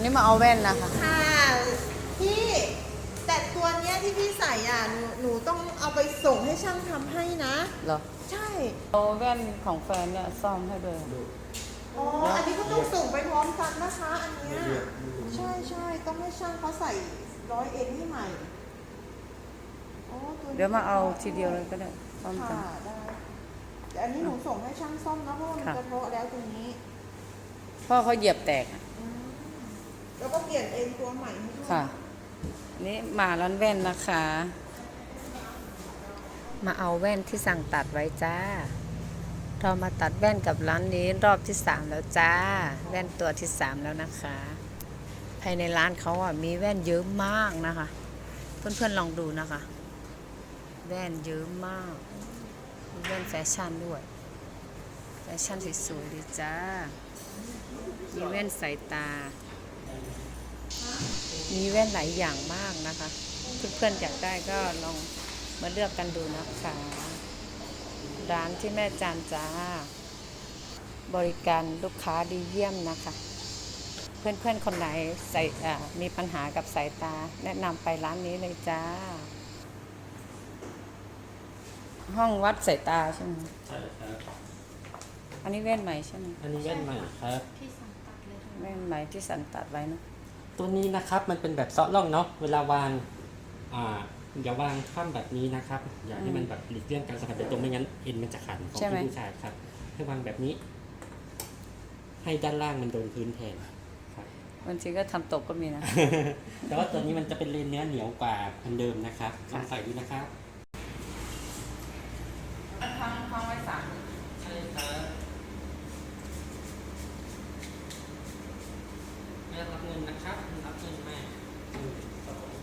นนี้มาเอาแว่นนะคะ ค่ะพี่แต่ตัวเนี้ยที่พี่ใส่อะหนูหนูต้องเอาไปส่งให้ช่างทำให้นะ เหรอใช่เอาแว่นของแฟนเนี่ยซ่อมให้ด้วยอ๋ออันนี้ก็ต้องส่งไปพร้อมกันนะคะอันเนี้ยใช่ใช่ต้องให้ช่างเขาใส่ร้อยเอ็นให้ใหม่อ๋อตัวนี้ เดี๋ยวมาเอาทีเดียวเลยก็ได้ซ่อมกัน ค่ะได้แต่อันนี้หนูส่งให้ช่างซ่อมนะเพราะว่ามันค่ะ กระเทาะแล้วตรงนี้ พ่อเขาเหยียบแตกอะอืม แล้วก็เปลี่ยนเอ็นตัวใหม่ให้ด้วยค่ะนนี่มาร้านแว่นนะคะ มาเอาแว่นที่สั่งตัดไว้จ้า เรามาตัดแว่นกับร้านนี้รอบที่สามแล้วจ้า แว่นตัวที่สามแล้วนะคะ ภายในร้านเขาอะมีแว่นเยอะมากนะคะ เพื่อนๆลองดูนะคะ แว่นเยอะมากมีแว่นแฟชั่นด้วย แฟชั่นสวยๆดีจ้า มีแว่นสายตา มีแว่นหลายอย่างมากนะคะ เพื่อนๆอยากได้ก็ลองมาเลือกกันดูนะคะ ร้านที่แม่จานจ้า บริการลูกค้าดีเยี่ยมนะคะ เพื่อนๆคนไหนใส่อ่ามีปัญหากับสายตา แนะนำไปร้านนี้เลยจ้า ห้องวัดสายตาใช่ไหมใช่ครับอันนี้แว่นใหม่ใช่ไหมอันนี้แว่นใหม่ครับแว่นใหม่ที่สันตัดไว้เนอะ ตัวนี้นะครับมันเป็นแบบเซาะล่องเนาะเวลาวางอ่าอย่าวางข้ามแบบนี้นะครับ อย่าให้มันแบบหลีกเลี่ยงการสัมผัสโดยตรงไม่งั้นเอ็นมันจะขันของใช่ไหม ผู้ชายครับ ให้วางแบบนี้ ให้ด้านล่างมันโดนพื้นแทนครับบางทีก็ทำตกก็มีนะ แต่ว่าตัวนี้มันจะเป็นเลนเนื้อเหนียวกว่าอันเดิมนะครับลองใส่ดูนะครับ ทางทางไว้สาม ใช่ครับ รับเงินนะครับ รับเงินแม่หม